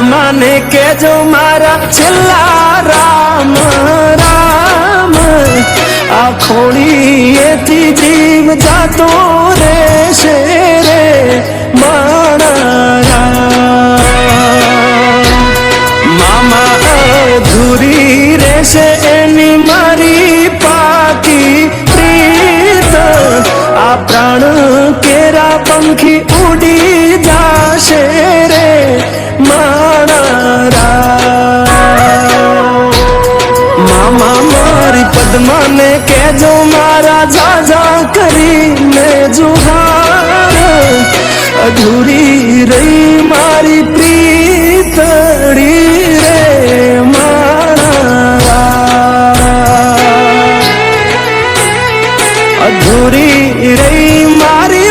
પદ્માને કેજો મારા છેલ્લા રામ રામ, આ ખોળીએથી જીવ જાતો રહેશે રે મામા અધૂરી રહેશે એની મારી પાકી પ્રીત. આ પ્રાણ કેરા પંખી ઉડી જાશે રે મારા. મામા મારી પદ્માને કેજો મારા જાજા કરીને જુહાર અધૂરી રહી મારી પ્રીતડી રે મારા અધૂરી રહી મારી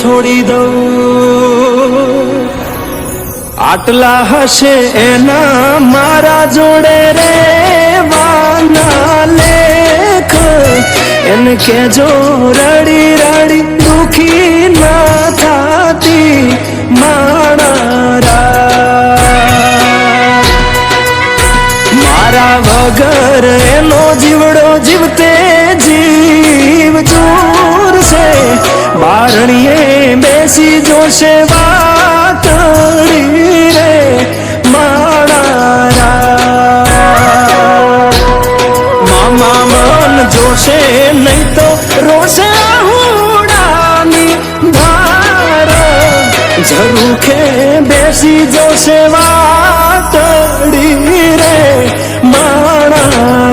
છોડી દઉં. આટલા હશે એના મારા જોડે રે, વાના લેખ. એને કેજો રડી રડી, દુખી ના થાતી મારા વગર એનો જીવડો જીવતે બેસી જોશે વાતડી રે મારા. મામા મન જોશે નહીં તો રોશે હુડાની ધાર ઝરૂખે બેસી જોશે વાતડી રે માણા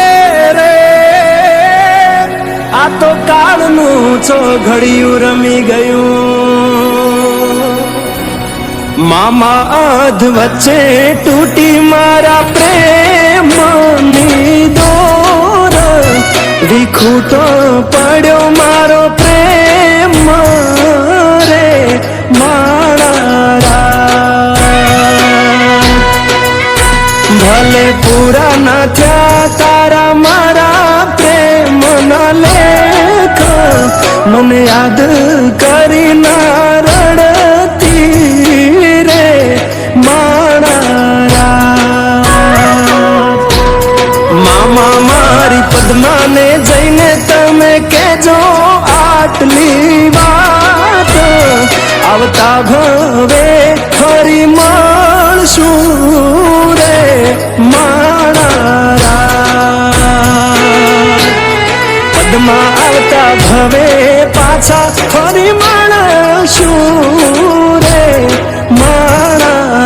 આ તો કાળનું છો ઘડિયું રમી ગયું. મામા અધ વચ્ચે તૂટી મારા પ્રેમની દોર. વિખૂટો પડ્યો મારો પ્રેમ. મને યાદ કરી ના રડતી રે મારા મામા મારી પદ્માને જઈને તમે કેજો આટલી વાત. આવતા ભવે ફરી મળશું યાદમાં આવતા ભવે પાછા ફરી માણા શું રે મારા